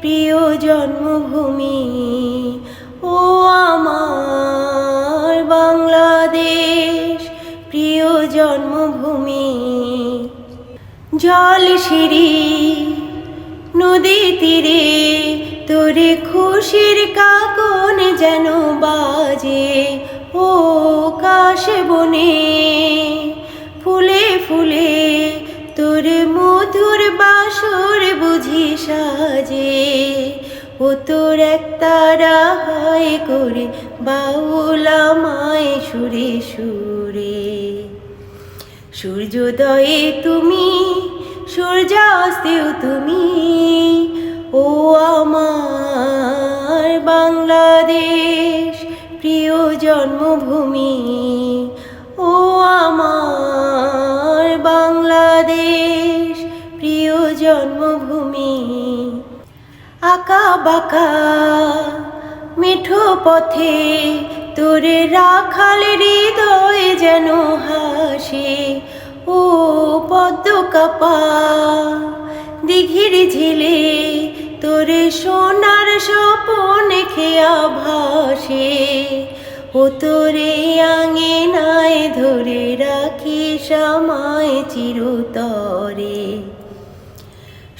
প্রিয় জন্মভূমি, ও আমার বাংলাদেশ, প্রিয় জন্মভূমি। জল সিঁড়ি, নদী তীরে, তোরে খুশির কাকন যেন বাজে, ও কাশ বনে। সাজে ও তোর এক তারা হয় করে বাউলা মায় সুরে সুরে। সূর্যোদয়ে তুমি, সূর্যাস্তেও তুমি, ও আমার বাংলাদেশ প্রিয় জন্মভূমি। জন্মভূমি। আঁকা বাঁকা মিঠো পথে তোরে রাখাল হৃদয় যেন হাসে। ও পদ্ম কাপা দিঘির ঝিলে তোরে সোনার স্বপন খেয়া ভাসে ও তোরে আঙিনায় ধরে রাখি সময় চিরতরে।